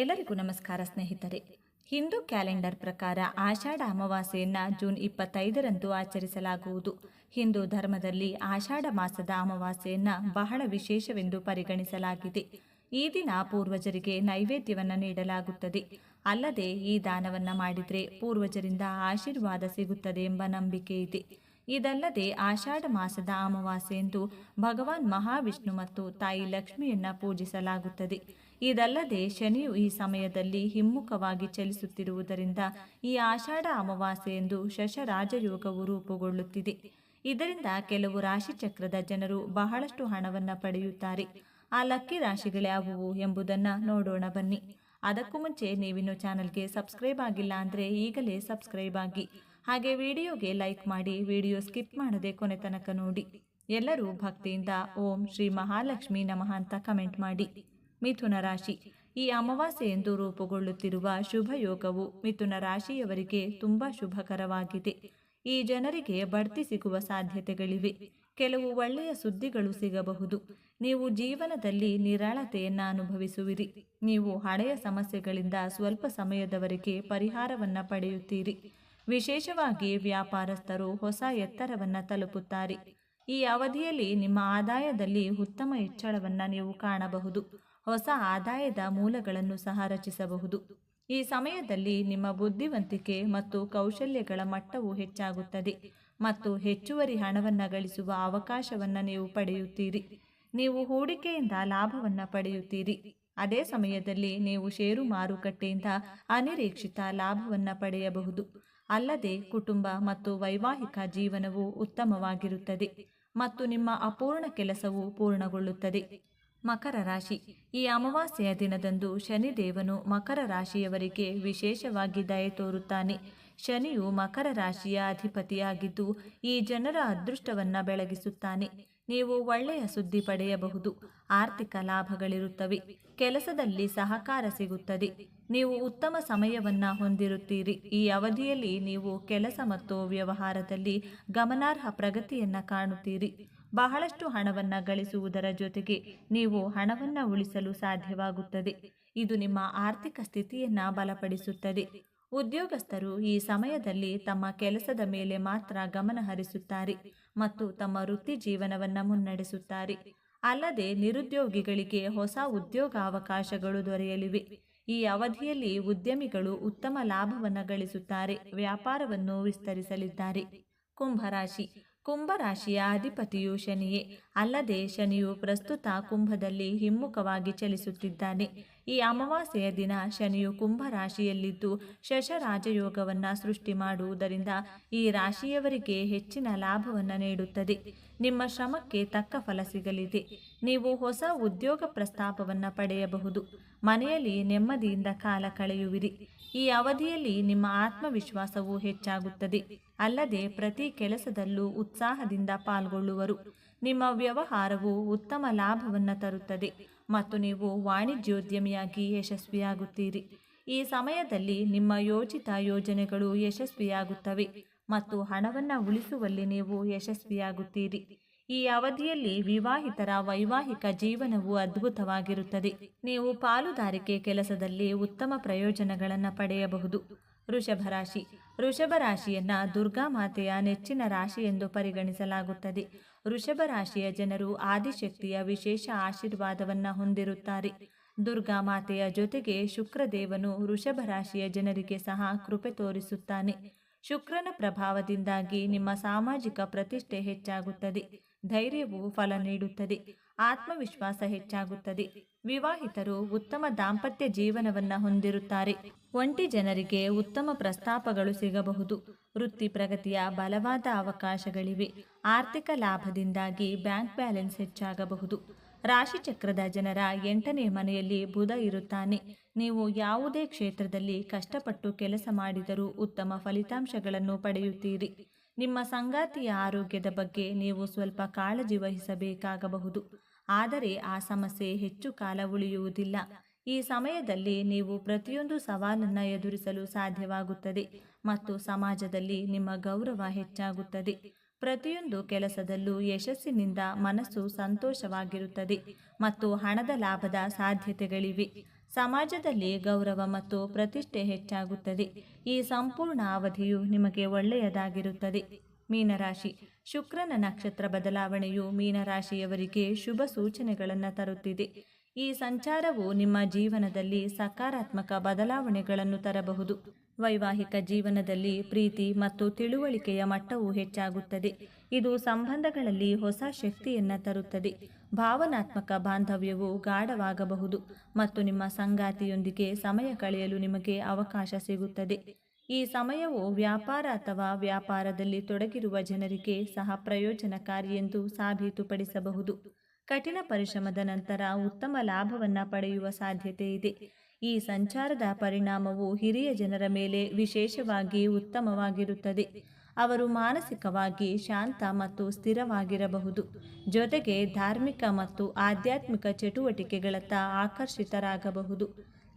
ಎಲ್ಲರಿಗೂ ನಮಸ್ಕಾರ ಸ್ನೇಹಿತರೆ. ಹಿಂದೂ ಕ್ಯಾಲೆಂಡರ್ ಪ್ರಕಾರ ಆಷಾಢ ಅಮಾವಾಸ್ಯೆಯನ್ನು ಜೂನ್ ಇಪ್ಪತ್ತೈದರಂದು ಆಚರಿಸಲಾಗುವುದು. ಹಿಂದೂ ಧರ್ಮದಲ್ಲಿ ಆಷಾಢ ಮಾಸದ ಅಮಾವಾಸ್ಯೆಯನ್ನು ಬಹಳ ವಿಶೇಷವೆಂದು ಪರಿಗಣಿಸಲಾಗಿದೆ. ಈ ದಿನ ಪೂರ್ವಜರಿಗೆ ನೈವೇದ್ಯವನ್ನು ನೀಡಲಾಗುತ್ತದೆ. ಅಲ್ಲದೆ ಈ ದಾನವನ್ನು ಮಾಡಿದರೆ ಪೂರ್ವಜರಿಂದ ಆಶೀರ್ವಾದ ಸಿಗುತ್ತದೆ ಎಂಬ ನಂಬಿಕೆ ಇದೆ. ಇದಲ್ಲದೆ ಆಷಾಢ ಮಾಸದ ಅಮಾವಾಸ್ಯೆಯಂದು ಭಗವಾನ್ ಮಹಾವಿಷ್ಣು ಮತ್ತು ತಾಯಿ ಲಕ್ಷ್ಮಿಯನ್ನ ಪೂಜಿಸಲಾಗುತ್ತದೆ. ಇದಲ್ಲದೆ ಶನಿಯು ಈ ಸಮಯದಲ್ಲಿ ಹಿಮ್ಮುಖವಾಗಿ ಚಲಿಸುತ್ತಿರುವುದರಿಂದ ಈ ಆಷಾಢ ಅಮಾವಾಸ್ಯೆಯಂದು ಶಶರಾಜಯೋಗವು ರೂಪುಗೊಳ್ಳುತ್ತಿದೆ. ಇದರಿಂದ ಕೆಲವು ರಾಶಿಚಕ್ರದ ಜನರು ಬಹಳಷ್ಟು ಹಣವನ್ನು ಪಡೆಯುತ್ತಾರೆ. ಆ ಲಕ್ಕಿ ರಾಶಿಗಳ್ಯಾವುವು ಎಂಬುದನ್ನು ನೋಡೋಣ ಬನ್ನಿ. ಅದಕ್ಕೂ ಮುಂಚೆ ನೀವಿನ್ನು ಚಾನಲ್ಗೆ ಸಬ್ಸ್ಕ್ರೈಬ್ ಆಗಿಲ್ಲ ಅಂದರೆ ಈಗಲೇ ಸಬ್ಸ್ಕ್ರೈಬ್ ಆಗಿ. ಹಾಗೆ ವಿಡಿಯೋಗೆ ಲೈಕ್ ಮಾಡಿ ವಿಡಿಯೋ ಸ್ಕಿಪ್ ಮಾಡದೆ ಕೊನೆ ತನಕ ನೋಡಿ. ಎಲ್ಲರೂ ಭಕ್ತಿಯಿಂದ ಓಂ ಶ್ರೀ ಮಹಾಲಕ್ಷ್ಮಿ ನಮಃ ಅಂತ ಕಮೆಂಟ್ ಮಾಡಿ. ಮಿಥುನ ರಾಶಿ. ಈ ಅಮಾವಾಸ್ಯೆ ಎಂದು ರೂಪುಗೊಳ್ಳುತ್ತಿರುವ ಶುಭ ಯೋಗವು ಮಿಥುನ ರಾಶಿಯವರಿಗೆ ತುಂಬಾ ಶುಭಕರವಾಗಿದೆ. ಈ ಜನರಿಗೆ ಬಡ್ತಿ ಸಿಗುವ ಸಾಧ್ಯತೆಗಳಿವೆ. ಕೆಲವು ಒಳ್ಳೆಯ ಸುದ್ದಿಗಳು ಸಿಗಬಹುದು. ನೀವು ಜೀವನದಲ್ಲಿ ನಿರಾಳತೆಯನ್ನು ಅನುಭವಿಸುವಿರಿ. ನೀವು ಹಳೆಯ ಸಮಸ್ಯೆಗಳಿಂದ ಸ್ವಲ್ಪ ಸಮಯದವರೆಗೆ ಪರಿಹಾರವನ್ನು ಪಡೆಯುತ್ತೀರಿ. ವಿಶೇಷವಾಗಿ ವ್ಯಾಪಾರಸ್ಥರು ಹೊಸ ಎತ್ತರವನ್ನು ತಲುಪುತ್ತಾರೆ. ಈ ಅವಧಿಯಲ್ಲಿ ನಿಮ್ಮ ಆದಾಯದಲ್ಲಿ ಉತ್ತಮ ಹೆಚ್ಚಳವನ್ನು ನೀವು ಕಾಣಬಹುದು. ಹೊಸ ಆದಾಯದ ಮೂಲಗಳನ್ನು ಸಹ ರಚಿಸಬಹುದು. ಈ ಸಮಯದಲ್ಲಿ ನಿಮ್ಮ ಬುದ್ಧಿವಂತಿಕೆ ಮತ್ತು ಕೌಶಲ್ಯಗಳ ಮಟ್ಟವು ಹೆಚ್ಚಾಗುತ್ತದೆ ಮತ್ತು ಹೆಚ್ಚುವರಿ ಹಣವನ್ನು ಗಳಿಸುವ ಅವಕಾಶವನ್ನು ನೀವು ಪಡೆಯುತ್ತೀರಿ. ನೀವು ಹೂಡಿಕೆಯಿಂದ ಲಾಭವನ್ನು ಪಡೆಯುತ್ತೀರಿ. ಅದೇ ಸಮಯದಲ್ಲಿ ನೀವು ಷೇರು ಮಾರುಕಟ್ಟೆಯಿಂದ ಅನಿರೀಕ್ಷಿತ ಲಾಭವನ್ನು ಪಡೆಯಬಹುದು. ಅಲ್ಲದೆ ಕುಟುಂಬ ಮತ್ತು ವೈವಾಹಿಕ ಜೀವನವು ಉತ್ತಮವಾಗಿರುತ್ತದೆ ಮತ್ತು ನಿಮ್ಮ ಅಪೂರ್ಣ ಕೆಲಸವು ಪೂರ್ಣಗೊಳ್ಳುತ್ತದೆ. ಮಕರ ರಾಶಿ. ಈ ಅಮಾವಾಸ್ಯೆಯ ದಿನದಂದು ಶನಿದೇವನು ಮಕರ ರಾಶಿಯವರಿಗೆ ವಿಶೇಷವಾಗಿ ದಯೆ ತೋರುತ್ತಾನೆ. ಶನಿಯು ಮಕರ ರಾಶಿಯ ಅಧಿಪತಿಯಾಗಿದ್ದು ಈ ಜನರ ಅದೃಷ್ಟವನ್ನು ಬೆಳಗಿಸುತ್ತಾನೆ. ನೀವು ಒಳ್ಳೆಯ ಸುದ್ದಿ ಪಡೆಯಬಹುದು. ಆರ್ಥಿಕ ಲಾಭಗಳಿರುತ್ತವೆ. ಕೆಲಸದಲ್ಲಿ ಸಹಕಾರ ಸಿಗುತ್ತದೆ. ನೀವು ಉತ್ತಮ ಸಮಯವನ್ನು ಹೊಂದಿರುತ್ತೀರಿ. ಈ ಅವಧಿಯಲ್ಲಿ ನೀವು ಕೆಲಸ ಮತ್ತು ವ್ಯವಹಾರದಲ್ಲಿ ಗಮನಾರ್ಹ ಪ್ರಗತಿಯನ್ನು ಕಾಣುತ್ತೀರಿ. ಬಹಳಷ್ಟು ಹಣವನ್ನು ಗಳಿಸುವುದರ ಜೊತೆಗೆ ನೀವು ಹಣವನ್ನು ಉಳಿಸಲು ಸಾಧ್ಯವಾಗುತ್ತದೆ. ಇದು ನಿಮ್ಮ ಆರ್ಥಿಕ ಸ್ಥಿತಿಯನ್ನು ಬಲಪಡಿಸುತ್ತದೆ. ಉದ್ಯೋಗಸ್ಥರು ಈ ಸಮಯದಲ್ಲಿ ತಮ್ಮ ಕೆಲಸದ ಮೇಲೆ ಮಾತ್ರ ಗಮನ ಹರಿಸುತ್ತಾರೆ ಮತ್ತು ತಮ್ಮ ವೃತ್ತಿ ಜೀವನವನ್ನು ಮುನ್ನಡೆಸುತ್ತಾರೆ. ಅಲ್ಲದೆ ನಿರುದ್ಯೋಗಿಗಳಿಗೆ ಹೊಸ ಉದ್ಯೋಗ ಅವಕಾಶಗಳು ದೊರೆಯಲಿವೆ. ಈ ಅವಧಿಯಲ್ಲಿ ಉದ್ಯಮಿಗಳು ಉತ್ತಮ ಲಾಭವನ್ನು ಗಳಿಸುತ್ತಾರೆ. ವ್ಯಾಪಾರವನ್ನು ವಿಸ್ತರಿಸಲಿದ್ದಾರೆ. ಕುಂಭರಾಶಿ ಕುಂಭರಾಶಿಯ ಅಧಿಪತಿಯು ಶನಿಯೇ. ಅಲ್ಲದೆ ಶನಿಯು ಪ್ರಸ್ತುತ ಕುಂಭದಲ್ಲಿ ಹಿಮ್ಮುಖವಾಗಿ ಚಲಿಸುತ್ತಿದ್ದಾನೆ. ಈ ಅಮಾವಾಸ್ಯೆಯ ದಿನ ಶನಿಯು ಕುಂಭ ರಾಶಿಯಲ್ಲಿದ್ದು ಶಶರಾಜಯೋಗವನ್ನು ಸೃಷ್ಟಿ ಮಾಡುವುದರಿಂದ ಈ ರಾಶಿಯವರಿಗೆ ಹೆಚ್ಚಿನ ಲಾಭವನ್ನು ನೀಡುತ್ತದೆ. ನಿಮ್ಮ ಶ್ರಮಕ್ಕೆ ತಕ್ಕ ಫಲ ಸಿಗಲಿದೆ. ನೀವು ಹೊಸ ಉದ್ಯೋಗ ಪ್ರಸ್ತಾಪವನ್ನು ಪಡೆಯಬಹುದು. ಮನೆಯಲ್ಲಿ ನೆಮ್ಮದಿಯಿಂದ ಕಾಲ ಕಳೆಯುವಿರಿ. ಈ ಅವಧಿಯಲ್ಲಿ ನಿಮ್ಮ ಆತ್ಮವಿಶ್ವಾಸವು ಹೆಚ್ಚಾಗುತ್ತದೆ. ಅಲ್ಲದೆ ಪ್ರತಿ ಕೆಲಸದಲ್ಲೂ ಉತ್ಸಾಹದಿಂದ ಪಾಲ್ಗೊಳ್ಳುವರು. ನಿಮ್ಮ ವ್ಯವಹಾರವು ಉತ್ತಮ ಲಾಭವನ್ನು ತರುತ್ತದೆ. ಮತ್ತು ನೀವು ವಾಣಿಜ್ಯೋದ್ಯಮಿಯಾಗಿ ಯಶಸ್ವಿಯಾಗುತ್ತೀರಿ. ಈ ಸಮಯದಲ್ಲಿ ನಿಮ್ಮ ಯೋಜಿತ ಯೋಜನೆಗಳು ಯಶಸ್ವಿಯಾಗುತ್ತವೆ ಮತ್ತು ಹಣವನ್ನು ಉಳಿಸುವಲ್ಲಿ ನೀವು ಯಶಸ್ವಿಯಾಗುತ್ತೀರಿ. ಈ ಅವಧಿಯಲ್ಲಿ ವಿವಾಹಿತರ ವೈವಾಹಿಕ ಜೀವನವು ಅದ್ಭುತವಾಗಿರುತ್ತದೆ. ನೀವು ಪಾಲುದಾರಿಕೆ ಕೆಲಸದಲ್ಲಿ ಉತ್ತಮ ಪ್ರಯೋಜನಗಳನ್ನು ಪಡೆಯಬಹುದು. ವೃಷಭ ರಾಶಿ. ವೃಷಭ ರಾಶಿಯನ್ನು ದುರ್ಗಾ ಮಾತೆಯ ನೆಚ್ಚಿನ ರಾಶಿ ಎಂದು ಪರಿಗಣಿಸಲಾಗುತ್ತದೆ. ವೃಷಭ ರಾಶಿಯ ಜನರು ಆದಿಶಕ್ತಿಯ ವಿಶೇಷ ಆಶೀರ್ವಾದವನ್ನು ಹೊಂದಿರುತ್ತಾರೆ. ದುರ್ಗಾ ಮಾತೆಯ ಜೊತೆಗೆ ಶುಕ್ರದೇವನು ವೃಷಭ ರಾಶಿಯ ಜನರಿಗೆ ಸಹ ಕೃಪೆ ತೋರಿಸುತ್ತಾನೆ. ಶುಕ್ರನ ಪ್ರಭಾವದಿಂದಾಗಿ ನಿಮ್ಮ ಸಾಮಾಜಿಕ ಪ್ರತಿಷ್ಠೆ ಹೆಚ್ಚಾಗುತ್ತದೆ. ಧೈರ್ಯವು ಫಲ ನೀಡುತ್ತದೆ. ಆತ್ಮವಿಶ್ವಾಸ ಹೆಚ್ಚಾಗುತ್ತದೆ. ವಿವಾಹಿತರು ಉತ್ತಮ ದಾಂಪತ್ಯ ಜೀವನವನ್ನು ಹೊಂದಿರುತ್ತಾರೆ. ಒಂಟಿ ಜನರಿಗೆ ಉತ್ತಮ ಪ್ರಸ್ತಾಪಗಳು ಸಿಗಬಹುದು. ವೃತ್ತಿ ಪ್ರಗತಿಯ ಬಲವಾದ ಅವಕಾಶಗಳಿವೆ. ಆರ್ಥಿಕ ಲಾಭದಿಂದಾಗಿ ಬ್ಯಾಂಕ್ ಬ್ಯಾಲೆನ್ಸ್ ಹೆಚ್ಚಾಗಬಹುದು. ರಾಶಿಚಕ್ರದ ಜನರ ಎಂಟನೇ ಮನೆಯಲ್ಲಿ ಬುಧ ಇರುತ್ತಾನೆ. ನೀವು ಯಾವುದೇ ಕ್ಷೇತ್ರದಲ್ಲಿ ಕಷ್ಟಪಟ್ಟು ಕೆಲಸ ಮಾಡಿದರೂ ಉತ್ತಮ ಫಲಿತಾಂಶಗಳನ್ನು ಪಡೆಯುತ್ತೀರಿ. ನಿಮ್ಮ ಸಂಗಾತಿಯ ಆರೋಗ್ಯದ ಬಗ್ಗೆ ನೀವು ಸ್ವಲ್ಪ ಕಾಳಜಿ ವಹಿಸಬೇಕಾಗಬಹುದು. ಆದರೆ ಆ ಸಮಸ್ಯೆ ಹೆಚ್ಚು ಕಾಲ ಉಳಿಯುವುದಿಲ್ಲ. ಈ ಸಮಯದಲ್ಲಿ ನೀವು ಪ್ರತಿಯೊಂದು ಸವಾಲನ್ನು ಎದುರಿಸಲು ಸಾಧ್ಯವಾಗುತ್ತದೆ ಮತ್ತು ಸಮಾಜದಲ್ಲಿ ನಿಮ್ಮ ಗೌರವ ಹೆಚ್ಚಾಗುತ್ತದೆ. ಪ್ರತಿಯೊಂದು ಕೆಲಸದಲ್ಲೂ ಯಶಸ್ಸಿನಿಂದ ಮನಸ್ಸು ಸಂತೋಷವಾಗಿರುತ್ತದೆ ಮತ್ತು ಹಣದ ಲಾಭದ ಸಾಧ್ಯತೆಗಳಿವೆ. ಸಮಾಜದಲ್ಲಿ ಗೌರವ ಮತ್ತು ಪ್ರತಿಷ್ಠೆ ಹೆಚ್ಚಾಗುತ್ತದೆ. ಈ ಸಂಪೂರ್ಣ ಅವಧಿಯು ನಿಮಗೆ ಒಳ್ಳೆಯದಾಗಿರುತ್ತದೆ. ಮೀನರಾಶಿ. ಶುಕ್ರನ ನಕ್ಷತ್ರ ಬದಲಾವಣೆಯು ಮೀನರಾಶಿಯವರಿಗೆ ಶುಭ ಸೂಚನೆಗಳನ್ನು ತರುತ್ತಿದೆ. ಈ ಸಂಚಾರವು ನಿಮ್ಮ ಜೀವನದಲ್ಲಿ ಸಕಾರಾತ್ಮಕ ಬದಲಾವಣೆಗಳನ್ನು ತರಬಹುದು. ವೈವಾಹಿಕ ಜೀವನದಲ್ಲಿ ಪ್ರೀತಿ ಮತ್ತು ತಿಳುವಳಿಕೆಯ ಮಟ್ಟವು ಹೆಚ್ಚಾಗುತ್ತದೆ. ಇದು ಸಂಬಂಧಗಳಲ್ಲಿ ಹೊಸ ಶಕ್ತಿಯನ್ನು ತರುತ್ತದೆ. ಭಾವನಾತ್ಮಕ ಬಾಂಧವ್ಯವು ಗಾಢವಾಗಬಹುದು ಮತ್ತು ನಿಮ್ಮ ಸಂಗಾತಿಯೊಂದಿಗೆ ಸಮಯ ಕಳೆಯಲು ನಿಮಗೆ ಅವಕಾಶ ಸಿಗುತ್ತದೆ. ಈ ಸಮಯವು ವ್ಯಾಪಾರ ಅಥವಾ ವ್ಯಾಪಾರದಲ್ಲಿ ತೊಡಗಿರುವ ಜನರಿಗೆ ಸಹ ಪ್ರಯೋಜನಕಾರಿ ಎಂದು ಸಾಬೀತುಪಡಿಸಬಹುದು. ಕಠಿಣ ಪರಿಶ್ರಮದ ನಂತರ ಉತ್ತಮ ಲಾಭವನ್ನು ಪಡೆಯುವ ಸಾಧ್ಯತೆ ಇದೆ. ಈ ಸಂಚಾರದ ಪರಿಣಾಮವು ಹಿರಿಯ ಜನರ ಮೇಲೆ ವಿಶೇಷವಾಗಿ ಉತ್ತಮವಾಗಿರುತ್ತದೆ. ಅವರು ಮಾನಸಿಕವಾಗಿ ಶಾಂತ ಮತ್ತು ಸ್ಥಿರವಾಗಿರಬಹುದು. ಜೊತೆಗೆ ಧಾರ್ಮಿಕ ಮತ್ತು ಆಧ್ಯಾತ್ಮಿಕ ಚಟುವಟಿಕೆಗಳತ್ತ ಆಕರ್ಷಿತರಾಗಬಹುದು.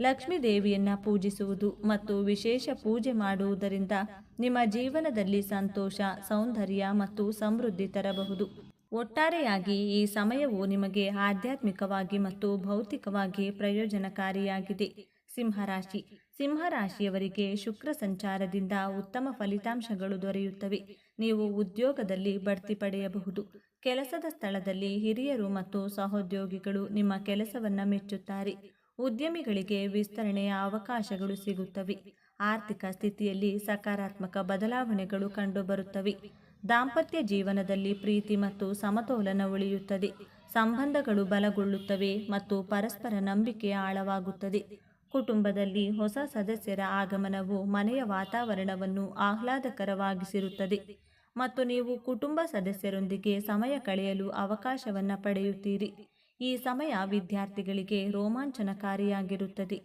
ಲಕ್ಷ್ಮೀ ದೇವಿಯನ್ನು ಪೂಜಿಸುವುದು ಮತ್ತು ವಿಶೇಷ ಪೂಜೆ ಮಾಡುವುದರಿಂದ ನಿಮ್ಮ ಜೀವನದಲ್ಲಿ ಸಂತೋಷ, ಸೌಂದರ್ಯ ಮತ್ತು ಸಮೃದ್ಧಿ ತರಬಹುದು. ಒಟ್ಟಾರೆಯಾಗಿ ಈ ಸಮಯವು ನಿಮಗೆ ಆಧ್ಯಾತ್ಮಿಕವಾಗಿ ಮತ್ತು ಭೌತಿಕವಾಗಿ ಪ್ರಯೋಜನಕಾರಿಯಾಗಿದೆ. ಸಿಂಹರಾಶಿ. ಸಿಂಹರಾಶಿಯವರಿಗೆ ಶುಕ್ರ ಸಂಚಾರದಿಂದ ಉತ್ತಮ ಫಲಿತಾಂಶಗಳು ದೊರೆಯುತ್ತವೆ. ನೀವು ಉದ್ಯೋಗದಲ್ಲಿ ಬಡ್ತಿ ಪಡೆಯಬಹುದು. ಕೆಲಸದ ಸ್ಥಳದಲ್ಲಿ ಹಿರಿಯರು ಮತ್ತು ಸಹೋದ್ಯೋಗಿಗಳು ನಿಮ್ಮ ಕೆಲಸವನ್ನು ಮೆಚ್ಚುತ್ತಾರೆ. ಉದ್ಯಮಿಗಳಿಗೆ ವಿಸ್ತರಣೆಯ ಅವಕಾಶಗಳು ಸಿಗುತ್ತವೆ. ಆರ್ಥಿಕ ಸ್ಥಿತಿಯಲ್ಲಿ ಸಕಾರಾತ್ಮಕ ಬದಲಾವಣೆಗಳು ಕಂಡುಬರುತ್ತವೆ. ದಾಂಪತ್ಯ ಜೀವನದಲ್ಲಿ ಪ್ರೀತಿ ಮತ್ತು ಸಮತೋಲನ ಉಳಿಯುತ್ತದೆ. ಸಂಬಂಧಗಳು ಬಲಗೊಳ್ಳುತ್ತವೆ ಮತ್ತು ಪರಸ್ಪರ ನಂಬಿಕೆ ಆಳವಾಗುತ್ತದೆ. ಕುಟುಂಬದಲ್ಲಿ ಹೊಸ ಸದಸ್ಯರ ಆಗಮನವು ಮನೆಯ ವಾತಾವರಣವನ್ನು ಆಹ್ಲಾದಕರವಾಗಿಸಿರುತ್ತದೆ ಮತ್ತು ನೀವು ಕುಟುಂಬ ಸದಸ್ಯರೊಂದಿಗೆ ಸಮಯ ಕಳೆಯಲು ಅವಕಾಶವನ್ನು ಪಡೆಯುತ್ತೀರಿ. ಈ ಸಮಯ ವಿದ್ಯಾರ್ಥಿಗಳಿಗೆ ರೋಮಾಂಚನಕಾರಿಯಾಗಿರುತ್ತದೆ.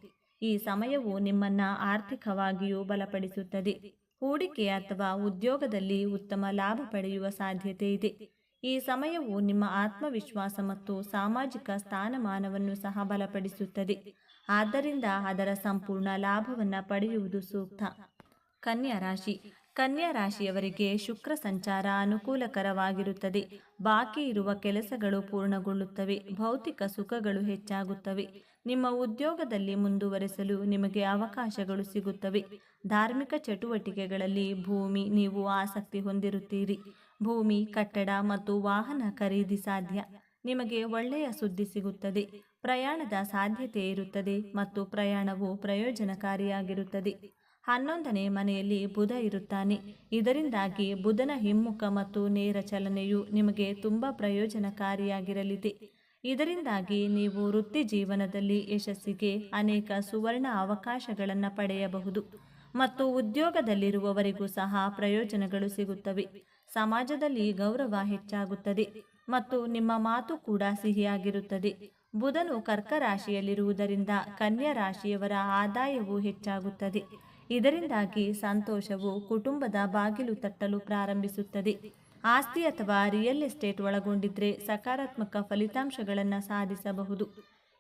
ಈ ಸಮಯವು ನಿಮ್ಮನ್ನು ಆರ್ಥಿಕವಾಗಿಯೂ ಬಲಪಡಿಸುತ್ತದೆ. ಹೂಡಿಕೆ ಅಥವಾ ಉದ್ಯೋಗದಲ್ಲಿ ಉತ್ತಮ ಲಾಭ ಪಡೆಯುವ ಸಾಧ್ಯತೆ ಇದೆ. ಈ ಸಮಯವು ನಿಮ್ಮ ಆತ್ಮವಿಶ್ವಾಸ ಮತ್ತು ಸಾಮಾಜಿಕ ಸ್ಥಾನಮಾನವನ್ನು ಸಹ ಬಲಪಡಿಸುತ್ತದೆ. ಆದ್ದರಿಂದ ಅದರ ಸಂಪೂರ್ಣ ಲಾಭವನ್ನು ಪಡೆಯುವುದು ಸೂಕ್ತ. ಕನ್ಯಾ ರಾಶಿ. ಕನ್ಯಾ ರಾಶಿಯವರಿಗೆ ಶುಕ್ರ ಸಂಚಾರ ಅನುಕೂಲಕರವಾಗಿರುತ್ತದೆ. ಬಾಕಿ ಇರುವ ಕೆಲಸಗಳು ಪೂರ್ಣಗೊಳ್ಳುತ್ತವೆ. ಭೌತಿಕ ಸುಖಗಳು ಹೆಚ್ಚಾಗುತ್ತವೆ. ನಿಮ್ಮ ಉದ್ಯೋಗದಲ್ಲಿ ಮುಂದುವರೆಸಲು ನಿಮಗೆ ಅವಕಾಶಗಳು ಸಿಗುತ್ತವೆ. ಧಾರ್ಮಿಕ ಚಟುವಟಿಕೆಗಳಲ್ಲಿ ಭೂಮಿ, ನೀವು ಆಸಕ್ತಿ ಹೊಂದಿರುತ್ತೀರಿ. ಭೂಮಿ, ಕಟ್ಟಡ ಮತ್ತು ವಾಹನ ಖರೀದಿ ಸಾಧ್ಯ. ನಿಮಗೆ ಒಳ್ಳೆಯ ಸುದ್ದಿ ಸಿಗುತ್ತದೆ. ಪ್ರಯಾಣದ ಸಾಧ್ಯತೆ ಇರುತ್ತದೆ ಮತ್ತು ಪ್ರಯಾಣವು ಪ್ರಯೋಜನಕಾರಿಯಾಗಿರುತ್ತದೆ. ಹನ್ನೊಂದನೇ ಮನೆಯಲ್ಲಿ ಬುಧ ಇರುತ್ತಾನೆ. ಇದರಿಂದಾಗಿ ಬುಧನ ಹಿಮ್ಮುಖ ಮತ್ತು ನೇರ ಚಲನೆಯು ನಿಮಗೆ ತುಂಬ ಪ್ರಯೋಜನಕಾರಿಯಾಗಿರಲಿದೆ. ಇದರಿಂದಾಗಿ ನೀವು ವೃತ್ತಿ ಜೀವನದಲ್ಲಿ ಯಶಸ್ಸಿಗೆ ಅನೇಕ ಸುವರ್ಣ ಅವಕಾಶಗಳನ್ನು ಪಡೆಯಬಹುದು ಮತ್ತು ಉದ್ಯೋಗದಲ್ಲಿರುವವರಿಗೂ ಸಹ ಪ್ರಯೋಜನಗಳು ಸಿಗುತ್ತವೆ. ಸಮಾಜದಲ್ಲಿ ಗೌರವ ಹೆಚ್ಚಾಗುತ್ತದೆ ಮತ್ತು ನಿಮ್ಮ ಮಾತು ಕೂಡ ಸಿಹಿಯಾಗಿರುತ್ತದೆ. ಬುಧನು ಕರ್ಕ ರಾಶಿಯಲ್ಲಿರುವುದರಿಂದ ಕನ್ಯಾ ರಾಶಿಯವರ ಆದಾಯವು ಹೆಚ್ಚಾಗುತ್ತದೆ. ಇದರಿಂದಾಗಿ ಸಂತೋಷವು ಕುಟುಂಬದ ಬಾಗಿಲು ತಟ್ಟಲು ಪ್ರಾರಂಭಿಸುತ್ತದೆ. ಆಸ್ತಿ ಅಥವಾ ರಿಯಲ್ ಎಸ್ಟೇಟ್ ಒಳಗೊಂಡಿದ್ರೆ ಸಕಾರಾತ್ಮಕ ಫಲಿತಾಂಶಗಳನ್ನು ಸಾಧಿಸಬಹುದು.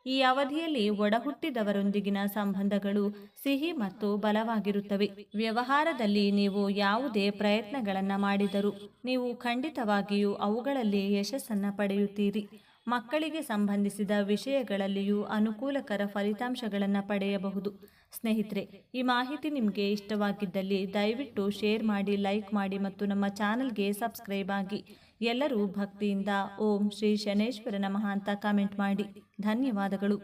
ಈ ಅವಧಿಯಲ್ಲಿ ಒಡಹುಟ್ಟಿದವರೊಂದಿಗಿನ ಸಂಬಂಧಗಳು ಸಿಹಿ ಮತ್ತು ಬಲವಾಗಿರುತ್ತವೆ. ವ್ಯವಹಾರದಲ್ಲಿ ನೀವು ಯಾವುದೇ ಪ್ರಯತ್ನಗಳನ್ನು ಮಾಡಿದರೂ ನೀವು ಖಂಡಿತವಾಗಿಯೂ ಅವುಗಳಲ್ಲಿ ಯಶಸ್ಸನ್ನು ಪಡೆಯುತ್ತೀರಿ. ಮಕ್ಕಳಿಗೆ ಸಂಬಂಧಿಸಿದ ವಿಷಯಗಳಲ್ಲಿಯೂ ಅನುಕೂಲಕರ ಫಲಿತಾಂಶಗಳನ್ನು ಪಡೆಯಬಹುದು. ಸ್ನೇಹಿತರೆ, ಈ ಮಾಹಿತಿ ನಿಮಗೆ ಇಷ್ಟವಾಗಿದ್ದಲ್ಲಿ ದಯವಿಟ್ಟು ಶೇರ್ ಮಾಡಿ, ಲೈಕ್ ಮಾಡಿ ಮತ್ತು ನಮ್ಮ ಚಾನಲ್ಗೆ ಸಬ್ಸ್ಕ್ರೈಬ್ ಆಗಿ. ಎಲ್ಲರೂ ಭಕ್ತಿಯಿಂದ ಓಂ ಶ್ರೀ ಶನೇಶ್ವರ ನಮಃ ಅಂತ ಕಾಮೆಂಟ್ ಮಾಡಿ. ಧನ್ಯವಾದಗಳು.